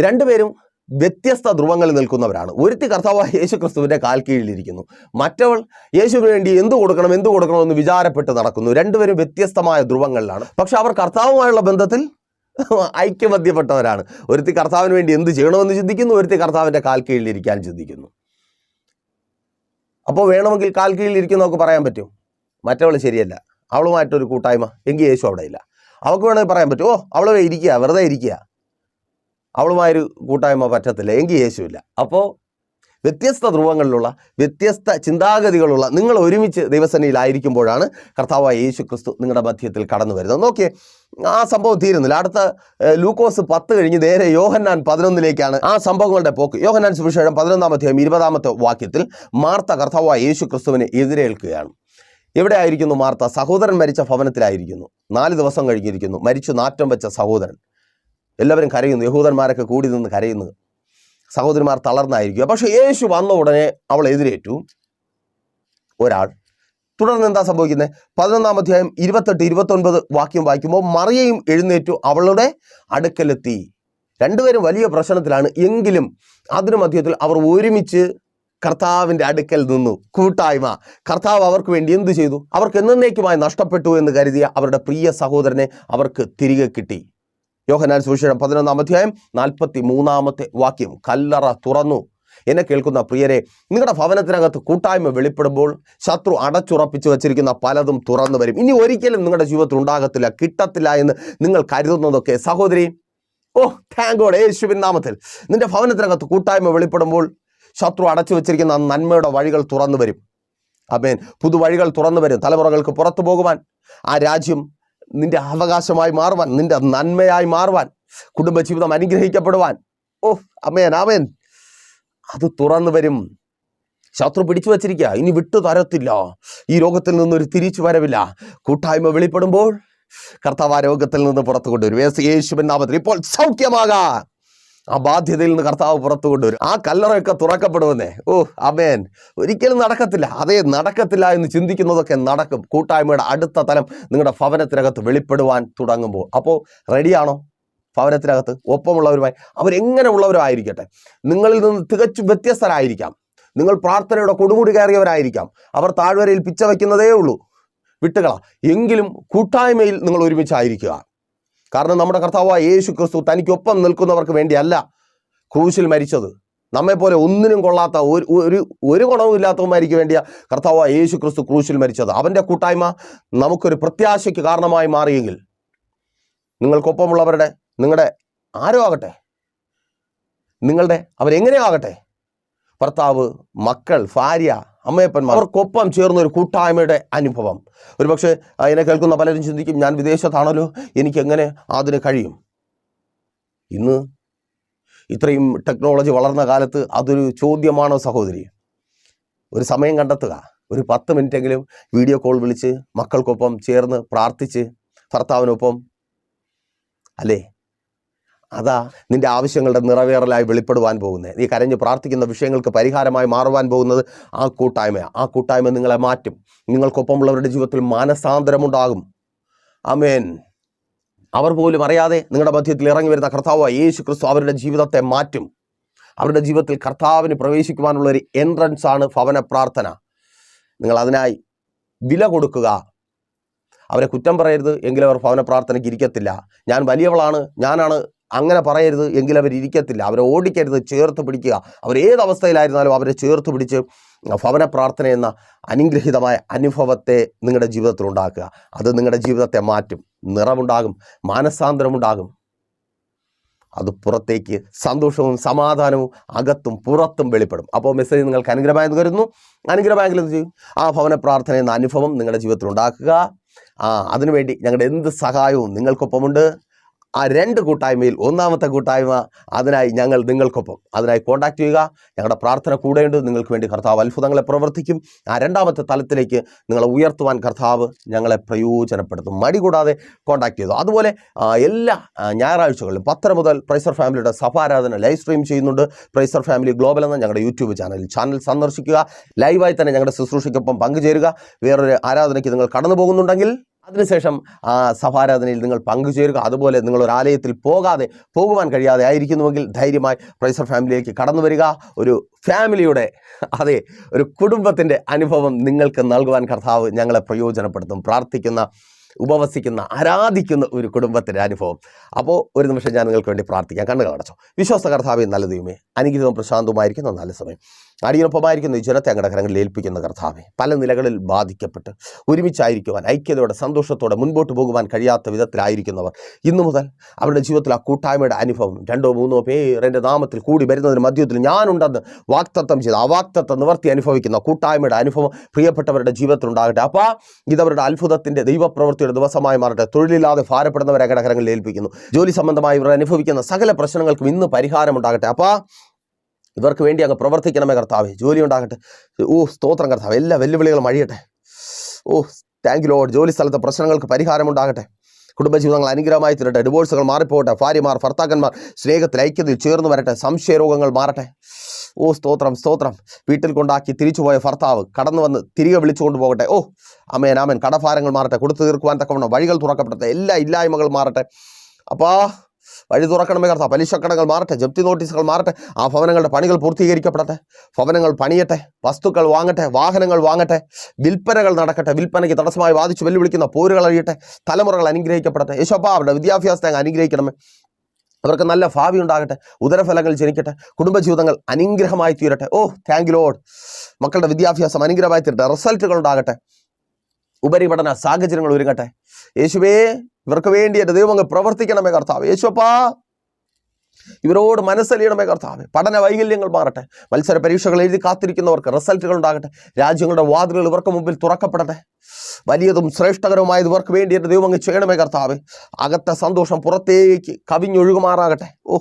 രണ്ടുപേരും വ്യത്യസ്ത ധ്രുവങ്ങളിൽ നിൽക്കുന്നവരാണ്. ഒരുത്തി കർത്താവായ യേശു ക്രിസ്തുവിന്റെ കാൽ കീഴിലിരിക്കുന്നു മറ്റവൾ യേശുവിന് വേണ്ടി എന്തു കൊടുക്കണം എന്തു കൊടുക്കണം എന്ന് വിചാരപ്പെട്ട് നടക്കുന്നു. രണ്ടുപേരും വ്യത്യസ്തമായ ധ്രുവങ്ങളിലാണ്. പക്ഷെ അവർ കർത്താവുമായുള്ള ബന്ധത്തിൽ ഐക്യമധ്യപ്പെട്ടവരാണ്. ഒരുത്തി കർത്താവിന് വേണ്ടി എന്ത് ചെയ്യണമെന്ന് ചിന്തിക്കുന്നു ഒരുത്തി കർത്താവിന്റെ കാൽ കീഴിലിരിക്കാൻ ചിന്തിക്കുന്നു. അപ്പോൾ വേണമെങ്കിൽ കാൽ കീഴിലിരിക്കുന്നവർക്ക് പറയാൻ പറ്റും. മറ്റവൾ ശരിയല്ല. അവളുമായിട്ടൊരു കൂട്ടായ്മ. എങ്കിൽ യേശു അവിടെ ഇല്ല. അവൾക്ക് വേണമെങ്കിൽ പറയാൻ പറ്റും ഓ അവൾ ഇരിക്കുക വെറുതെ ഇരിക്കുക അവളുമായൊരു കൂട്ടായ്മ പറ്റത്തില്ല എങ്കിൽ ഇല്ല. അപ്പോൾ വ്യത്യസ്ത ധ്രുവങ്ങളിലുള്ള വ്യത്യസ്ത ചിന്താഗതികളുള്ള നിങ്ങൾ ഒരുമിച്ച് ദിവസനയിലായിരിക്കുമ്പോഴാണ് കർത്താവായ യേശു ക്രിസ്തു നിങ്ങളുടെ മധ്യത്തിൽ കടന്നു വരുന്നത്. നോക്കിയേ ആ സംഭവം തീരുന്നില്ല. അടുത്ത ലൂക്കോസ് പത്ത് കഴിഞ്ഞ് നേരെ യോഹന്നാൻ പതിനൊന്നിലേക്കാണ് ആ സംഭവങ്ങളുടെ പോക്ക്. യോഹന്നാൻ സുവിശേഷം പതിനൊന്നാമത്തെയും ഇരുപതാമത്തെ വാക്യത്തിൽ മാർത്ത കർത്താവായ യേശു ക്രിസ്തുവിനെ എതിരേൽക്കുകയാണ്. എവിടെ ആയിരിക്കുന്നു മാർത്ത? സഹോദരൻ മരിച്ച ഭവനത്തിലായിരിക്കുന്നു. നാല് ദിവസം കഴിഞ്ഞിരിക്കുന്നു. മരിച്ചു നാറ്റം വെച്ച സഹോദരൻ. എല്ലാവരും കരയുന്നു. യഹൂദന്മാരൊക്കെ കൂടി നിന്ന് കരയുന്നു സഹോദരിമാർ തളർന്നായിരിക്കുക. പക്ഷെ യേശു വന്ന ഉടനെ അവൾ എതിരേറ്റു. ഒരാൾ. തുടർന്ന് എന്താ സംഭവിക്കുന്നത് പതിനൊന്നാം അധ്യായം ഇരുപത്തെട്ട് ഇരുപത്തൊൻപത് വാക്യം വായിക്കുമ്പോൾ മറിയയും എഴുന്നേറ്റു. അവളുടെ അടുക്കലെത്തി. രണ്ടുപേരും വലിയ പ്രശ്നത്തിലാണ്. എങ്കിലും അതിനു മധ്യത്തിൽ അവർ ഒരുമിച്ച് കർത്താവിന്റെ അടുക്കൽ നിന്നു കൂട്ടായ്മ. കർത്താവ് അവർക്ക് വേണ്ടി എന്തു ചെയ്തു? അവർക്ക് എന്നേക്കുമായി നഷ്ടപ്പെട്ടു എന്ന് കരുതിയ അവരുടെ പ്രിയ സഹോദരനെ അവർക്ക് തിരികെ കിട്ടി. യോഹനാൻ സുവിശേഷം പതിനൊന്നാം അധ്യായം നാൽപ്പത്തി മൂന്നാമത്തെ വാക്യം. കല്ലറ തുറന്നു. എന്നെ കേൾക്കുന്ന പ്രിയരെ നിങ്ങളുടെ ഭവനത്തിനകത്ത് കൂട്ടായ്മ വെളിപ്പെടുമ്പോൾ ശത്രു അടച്ചുറപ്പിച്ചു വച്ചിരിക്കുന്ന പലതും തുറന്നു വരും. ഇനി ഒരിക്കലും നിങ്ങളുടെ ജീവിതത്തിൽ ഉണ്ടാകത്തില്ല കിട്ടത്തില്ല എന്ന് നിങ്ങൾ കരുതുന്നതൊക്കെ. സഹോദരി ഓ താങ്ക് ഗോഡ് യേശുവിൻ നാമത്തിൽ നിന്റെ ഭവനത്തിനകത്ത് കൂട്ടായ്മ വെളിപ്പെടുമ്പോൾ ശത്രു അടച്ചു വെച്ചിരിക്കുന്ന നന്മയുടെ വഴികൾ തുറന്നു വരും. അമേൻ പുതുവഴികൾ തുറന്നു വരും. തലമുറകൾക്ക് പുറത്തു പോകുവാൻ ആ രാജ്യം നിന്റെ അവകാശമായി മാറുവാൻ നിന്റെ നന്മയായി മാറുവാൻ കുടുംബജീവിതം അനുഗ്രഹിക്കപ്പെടുവാൻ. ഓ അമേൻ അമേൻ അത് തുറന്നു വരും. ശത്രു പിടിച്ചു വച്ചിരിക്കുക. ഇനി വിട്ടു തരത്തില്ല. ഈ രോഗത്തിൽ നിന്നൊരു തിരിച്ചു വരവില്ല. കൂട്ടായ്മ വെളിപ്പെടുമ്പോൾ കർത്താവ് ആ രോഗത്തിൽ നിന്ന് പുറത്തു കൊണ്ടുവരും. യേശു- യേശുവിൻ നാമത്തിൽ ഇപ്പോൾ സൗഖ്യമാകാ. ആ ബാധ്യതയിൽ നിന്ന് കർത്താവ് പുറത്തു കൊണ്ടുവരും. ആ കല്ലറയൊക്കെ തുറക്കപ്പെടുമെന്നേ. ഓ അമേൻ ഒരിക്കലും നടക്കത്തില്ല. അതേ നടക്കത്തില്ല എന്ന് ചിന്തിക്കുന്നതൊക്കെ നടക്കും. കൂട്ടായ്മയുടെ അടുത്ത തലം നിങ്ങളുടെ ഭവനത്തിനകത്ത് വെളിപ്പെടുവാൻ തുടങ്ങുമ്പോൾ. അപ്പോൾ റെഡിയാണോ? ഭവനത്തിനകത്ത് ഒപ്പമുള്ളവരുമായി. അവരെങ്ങനെ ഉള്ളവരും ആയിരിക്കട്ടെ നിങ്ങളിൽ നിന്ന് തികച്ചും വ്യത്യസ്തരായിരിക്കാം. നിങ്ങൾ പ്രാർത്ഥനയുടെ കൊടുമുടി കയറിയവരായിരിക്കാം. അവർ താഴ്വരയിൽ പിച്ച വയ്ക്കുന്നതേ ഉള്ളൂ. വിട്ടുകള. എങ്കിലും കൂട്ടായ്മയിൽ നിങ്ങൾ ഒരുമിച്ചായിരിക്കുക. കാരണം നമ്മുടെ കർത്താവായ യേശു ക്രിസ്തു തനിക്കൊപ്പം നിൽക്കുന്നവർക്ക് വേണ്ടിയല്ല ക്രൂശിൽ മരിച്ചത്. നമ്മെപ്പോലെ ഒന്നിനും കൊള്ളാത്ത ഒരു ഒരു ഒരു ഗുണവും ഇല്ലാത്തവന്മാർക്ക് വേണ്ടിയ കർത്താവായ യേശു ക്രിസ്തു ക്രൂശിൽ മരിച്ചത്. അവന്റെ കൂട്ടായ്മ നമുക്കൊരു പ്രത്യാശയ്ക്ക് കാരണമായി മാറിയെങ്കിൽ നിങ്ങൾക്കൊപ്പമുള്ളവരുടെ നിങ്ങളുടെ ആരോ ആകട്ടെ? നിങ്ങളുടെ അവരെങ്ങനെയോ ആകട്ടെ ഭർത്താവ് മക്കൾ ഭാര്യ അമ്മയപ്പന്മാർ അവർക്കൊപ്പം ചേർന്ന ഒരു കൂട്ടായ്മയുടെ അനുഭവം. ഒരുപക്ഷെ എന്നെ കേൾക്കുന്ന പലരും ചിന്തിക്കും ഞാൻ വിദേശത്താണല്ലോ എനിക്കെങ്ങനെ അതിന് കഴിയും? ഇന്ന് ഇത്രയും ടെക്നോളജി വളർന്ന കാലത്ത് അതൊരു ചോദ്യമാണോ സഹോദരി? ഒരു സമയം കണ്ടെത്തുക. ഒരു പത്ത് മിനിറ്റെങ്കിലും വീഡിയോ കോൾ വിളിച്ച് മക്കൾക്കൊപ്പം ചേർന്ന് പ്രാർത്ഥിച്ച് ഭർത്താവിനൊപ്പം അല്ലേ? അതാ നിന്റെ ആവശ്യങ്ങളുടെ നിറവേറലായി വെളിപ്പെടുവാൻ പോകുന്നത്. നീ കരഞ്ഞ് പ്രാർത്ഥിക്കുന്ന വിഷയങ്ങൾക്ക് പരിഹാരമായി മാറുവാൻ പോകുന്നത് ആ കൂട്ടായ്മയാണ് ആ കൂട്ടായ്മ നിങ്ങളെ മാറ്റും. നിങ്ങൾക്കൊപ്പമുള്ളവരുടെ ജീവിതത്തിൽ മാനസാന്തരമുണ്ടാകും. അമേൻ അവർ പോലും അറിയാതെ നിങ്ങളുടെ മധ്യത്തിൽ ഇറങ്ങി വരുന്ന കർത്താവ് യേശു ക്രിസ്തു അവരുടെ ജീവിതത്തെ മാറ്റും. അവരുടെ ജീവിതത്തിൽ കർത്താവിന് പ്രവേശിക്കുവാനുള്ള ഒരു എൻട്രൻസ് ആണ് ഭവന പ്രാർത്ഥന. നിങ്ങൾ അതിനായി വില കൊടുക്കുക. അവരെ കുറ്റം പറയരുത്. എങ്കിലും അവർ ഭവന പ്രാർത്ഥനയ്ക്ക് ഇരിക്കത്തില്ല. ഞാൻ വലിയവളാണ്. ഞാനാണ് അങ്ങനെ പറയരുത് എങ്കിൽ അവർ ഇരിക്കത്തില്ല. അവരെ ഓടിക്കരുത് ചേർത്ത് പിടിക്കുക. അവർ ഏത് അവസ്ഥയിലായിരുന്നാലും അവരെ ചേർത്ത് പിടിച്ച് ഭവന പ്രാർത്ഥന എന്ന അനുഗ്രഹീതമായ അനുഭവത്തെ നിങ്ങളുടെ ജീവിതത്തിൽ ഉണ്ടാക്കുക. അത് നിങ്ങളുടെ ജീവിതത്തെ മാറ്റും. നിറമുണ്ടാകും മാനസാന്തരമുണ്ടാകും. അത് പുറത്തേക്ക് സന്തോഷവും സമാധാനവും അകത്തും പുറത്തും വെളിപ്പെടും. അപ്പോൾ മെസ്സേജ് നിങ്ങൾക്ക് അനുഗ്രഹമായെന്ന് കരുതുന്നു. അനുഗ്രഹമായെങ്കിൽ എന്ത് ചെയ്യും? ആ ഭവന പ്രാർത്ഥന എന്ന അനുഭവം നിങ്ങളുടെ ജീവിതത്തിൽ ഉണ്ടാക്കുക. ആ അതിനുവേണ്ടി ഞങ്ങളുടെ എന്ത് സഹായവും നിങ്ങൾക്കൊപ്പമുണ്ട്. ആ രണ്ട് കൂട്ടായ്മയിൽ ഒന്നാമത്തെ കൂട്ടായ്മ അതിനായി ഞങ്ങൾ നിങ്ങൾക്കൊപ്പം. അതിനായി കോൺടാക്ട് ചെയ്യുക. ഞങ്ങളുടെ പ്രാർത്ഥന കൂടെയുണ്ട്. നിങ്ങൾക്ക് വേണ്ടി കർത്താവ് അത്ഭുതങ്ങളെ പ്രവർത്തിക്കും. ആ രണ്ടാമത്തെ തലത്തിലേക്ക് നിങ്ങളെ ഉയർത്തുവാൻ കർത്താവ് ഞങ്ങളെ പ്രയോജനപ്പെടുത്തും. മടി കൂടാതെ കോൺടാക്ട് ചെയ്തു. അതുപോലെ എല്ലാ ഞായറാഴ്ചകളിലും പത്തര മുതൽ പ്രൈസർ ഫാമിലിയുടെ സഭാരാധന ലൈവ് സ്ട്രീം ചെയ്യുന്നുണ്ട്. പ്രൈസർ ഫാമിലി ഗ്ലോബൽ എന്ന ഞങ്ങളുടെ യൂട്യൂബ് ചാനൽ ചാനൽ സന്ദർശിക്കുക. ലൈവായി തന്നെ ഞങ്ങളുടെ ശുശ്രൂഷയ്ക്കൊപ്പം പങ്കുചേരുക. വേറൊരു ആരാധനയ്ക്ക് നിങ്ങൾ കടന്നു പോകുന്നുണ്ടെങ്കിൽ അതിനുശേഷം ആ സഭാരാധനയിൽ നിങ്ങൾ പങ്കുചേരുക. അതുപോലെ നിങ്ങൾ ഒരു ആലയത്തിൽ പോകാതെ പോകുവാൻ കഴിയാതെ ആയിരിക്കുന്നുവെങ്കിൽ ധൈര്യമായി പ്രൈസർ ഫാമിലിയിലേക്ക് കടന്നു വരിക. ഒരു ഫാമിലിയുടെ അതെ ഒരു കുടുംബത്തിന്റെ അനുഭവം നിങ്ങൾക്ക് നൽകുവാൻ കർത്താവ് ഞങ്ങളെ പ്രയോജനപ്പെടുത്തും. പ്രാർത്ഥിക്കുന്ന ഉപവസിക്കുന്ന ആരാധിക്കുന്ന ഒരു കുടുംബത്തിന്റെ അനുഭവം. അപ്പോൾ ഒരു നിമിഷം ഞാൻ നിങ്ങൾക്ക് വേണ്ടി പ്രാർത്ഥിക്കാം. കണ്ണുകൾ അടച്ചോ. വിശ്വാസ കർത്താവ് നല്ല ദൈവമേ അനുഗ്രഹവും പ്രശാന്തവുമായിരിക്കുന്ന നല്ല സമയം. അടിയനൊപ്പമായിരിക്കുന്ന ഈ ജനത്തെ അങ്ങയുടെ കരങ്ങളിൽ ഏൽപ്പിക്കുന്ന കർത്താവെ. പല നിലകളിൽ ബാധിക്കപ്പെട്ട് ഒരുമിച്ചായിരിക്കുവാൻ ഐക്യതയോടെ സന്തോഷത്തോടെ മുൻപോട്ട് പോകുവാൻ കഴിയാത്ത വിധത്തിലായിരിക്കുന്നവർ ഇന്നു മുതൽ അവരുടെ ജീവിതത്തിൽ ആ കൂട്ടായ്മയുടെ അനുഭവം രണ്ടോ മൂന്നോ പേർ എന്റെ നാമത്തിൽ കൂടി വരുന്നതിന് മധ്യത്തിൽ ഞാനുണ്ടെന്ന് വാക്തത്വം ചെയ്ത് ആ വാക്തത്വം നിവർത്തി അനുഭവിക്കുന്ന കൂട്ടായ്മയുടെ അനുഭവം പ്രിയപ്പെട്ടവരുടെ ജീവിതത്തിൽ ഉണ്ടാകട്ടെ അപ്പോൾ ഇതവരുടെ അത്ഭുതത്തിന്റെ ദൈവപ്രവൃത്തിയുടെ ദിവസമായി മാറട്ടെ. തൊഴിലില്ലാതെ ഭാരപ്പെടുന്നവരെ കടകരങ്ങളിൽ ഏൽപ്പിക്കുന്നു. ജോലി സംബന്ധമായി ഇവർ അനുഭവിക്കുന്ന സകല പ്രശ്നങ്ങൾക്കും ഇന്ന് പരിഹാരമുണ്ടാകട്ടെ. അപ്പോൾ ഇവർക്ക് വേണ്ടി അങ്ങ് പ്രവർത്തിക്കണമേ കർത്താവേ. ജോലി ഉണ്ടാകട്ടെ. ഓ സ്തോത്രം കർത്താവ്. എല്ലാ വെല്ലുവിളികളും അഴിയട്ടെ. ഓ താങ്ക് യു ലോഡ് ജോലി സ്ഥലത്തെ പ്രശ്നങ്ങൾക്ക് പരിഹാരമുണ്ടാകട്ടെ കുടുംബജീവിതങ്ങൾ അനുഗ്രഹമായി തീരട്ടെ. ഡിവോഴ്സുകൾ മാറിപ്പോകട്ടെ. ഭാര്യമാർ ഭർത്താക്കന്മാർ സ്നേഹത്തിൽ ഐക്യത്തിൽ ചേർന്ന് വരട്ടെ. സംശയരോഗങ്ങൾ മാറട്ടെ. ഓ സ്തോത്രം സ്തോത്രം. വീട്ടിൽ കൊണ്ടാക്കി തിരിച്ചുപോയ ഭർത്താവ് കടന്നു വന്ന് തിരികെ വിളിച്ചുകൊണ്ട് പോകട്ടെ. ഓ അമേൻ ആമേൻ. കടഭാരങ്ങൾ മാറട്ടെ. കൊടുത്തു തീർക്കുവാൻ തക്കവണ്ണം വഴികൾ തുറക്കപ്പെടട്ടെ. എല്ലാ ഇല്ലായ്മകളും മാറട്ടെ. അപ്പാ വഴി തുറക്കണമേ കർത്ത പലിശക്കടങ്ങൾ മാറട്ടെ ജപ്തി നോട്ടീസുകൾ മാറട്ടെ ആ ഭവനങ്ങളുടെ പണികൾ പൂർത്തീകരിക്കപ്പെടട്ടെ. ഭവനങ്ങൾ പണിയട്ടെ വസ്തുക്കൾ വാങ്ങട്ടെ വാഹനങ്ങൾ വാങ്ങട്ടെ വിൽപ്പനകൾ നടക്കട്ടെ വിൽപ്പനയ്ക്ക് തടസ്സമായി വാദിച്ച് വെല്ലുവിളിക്കുന്ന പോരുകൾ അറിയട്ടെ തലമുറകൾ അനുഗ്രഹിക്കപ്പെടട്ടെ. യേശോപ്പ അവരുടെ വിദ്യാഭ്യാസത്തെ അങ്ങ് അനുഗ്രഹിക്കണമേ. അവർക്ക് നല്ല ഭാവി ഉണ്ടാകട്ടെ ഉദരഫലങ്ങൾ ജനിക്കട്ടെ കുടുംബജീവിതങ്ങൾ അനുഗ്രഹമായി തീരട്ടെ. ഓ താങ്ക് ലോഡ് മക്കളുടെ വിദ്യാഭ്യാസം അനുഗ്രഹമായി തീരട്ടെ റിസൾട്ടുകൾ ഉണ്ടാകട്ടെ ഉപരിപഠന സാഹചര്യങ്ങൾ ഒരുങ്ങട്ടെ. യേശുവേ ഇവർക്ക് വേണ്ടി എന്റെ ദൈവം പ്രവർത്തിക്കണമേ കർത്താവ്. യേശുപ്പാ ഇവരോട് മനസ്സലിയണമേ കർത്താവ്. പഠന വൈകല്യങ്ങൾ മാറട്ടെ. മത്സര പരീക്ഷകൾ എഴുതി കാത്തിരിക്കുന്നവർക്ക് റിസൾട്ടുകൾ ഉണ്ടാകട്ടെ. രാജ്യങ്ങളുടെ വാതിലുകൾ ഇവർക്ക് മുമ്പിൽ തുറക്കപ്പെടട്ടെ. വലിയതും ശ്രേഷ്ഠകരവുമായത് ഇവർക്ക് വേണ്ടി എന്റെ ദൈവം അങ്ങ് ചെയ്യണമേ കർത്താവ്. അകത്തെ സന്തോഷം പുറത്തേക്ക് കവിഞ്ഞൊഴുകുമാറാകട്ടെ. ഓ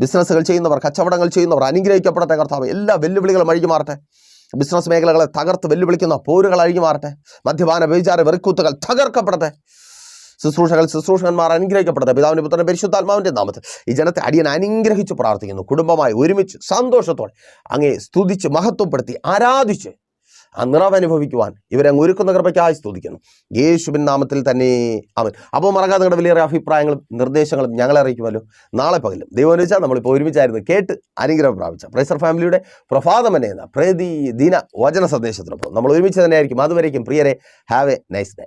ബിസിനസ്സുകൾ ചെയ്യുന്നവർ കച്ചവടങ്ങൾ ചെയ്യുന്നവർ അനുഗ്രഹിക്കപ്പെടട്ടെ കർത്താവ്. എല്ലാ വെല്ലുവിളികളും അഴിഞ്ഞു മാറട്ടെ. ബിസിനസ് മേഖലകളെ തകർത്ത് വെല്ലുവിളിക്കുന്ന പോരുകൾ അഴിഞ്ഞു മാറട്ടെ. മദ്യപാന വ്യഭിചാര വെറുക്കൂത്തുകൾ തകർക്കപ്പെടട്ടെ. ശുശ്രൂഷകൾ ശുശ്രൂഷകന്മാർ അനുഗ്രഹിക്കപ്പെടട്ടെ പിതാവിന്റെ പുത്രന്റെ പരിശുദ്ധാത്മാവിന്റെ നാമത്തിൽ ഈ ജനത്തെ അടിയൻ അനുഗ്രഹിച്ച് പ്രാർത്ഥിക്കുന്നു. കുടുംബമായി ഒരുമിച്ച് സന്തോഷത്തോടെ അങ്ങേ സ്തുതിച്ച് മഹത്വപ്പെടുത്തി ആരാധിച്ച് ആ നിറവനുഭവിക്കുവാൻ ഇവരെ അങ്ങ് ഒരുക്കുന്ന കൃപയ്ക്കായി സ്തുതിക്കുന്നു. യേശുവിൻ നാമത്തിൽ തന്നെ അവൻ അപ്പോൾ മറക്കാതെ നിങ്ങളുടെ വലിയ അഭിപ്രായങ്ങളും നിർദ്ദേശങ്ങളും ഞങ്ങളെ അറിയിക്കുമല്ലോ. നാളെ പകലും ദൈവം വെച്ചാൽ നമ്മളിപ്പോൾ ഒരുമിച്ചായിരുന്നു കേട്ട് അനുഗ്രഹം പ്രാപിച്ച. പ്രൈസർ ഫാമിലിയുടെ പ്രഭാതമനെ എന്ന പ്രതിദിന വചന സന്ദേശത്തിനൊപ്പം നമ്മൾ ഒരുമിച്ച് തന്നെയായിരിക്കും. അതുവരേക്കും പ്രിയരെ have a nice day.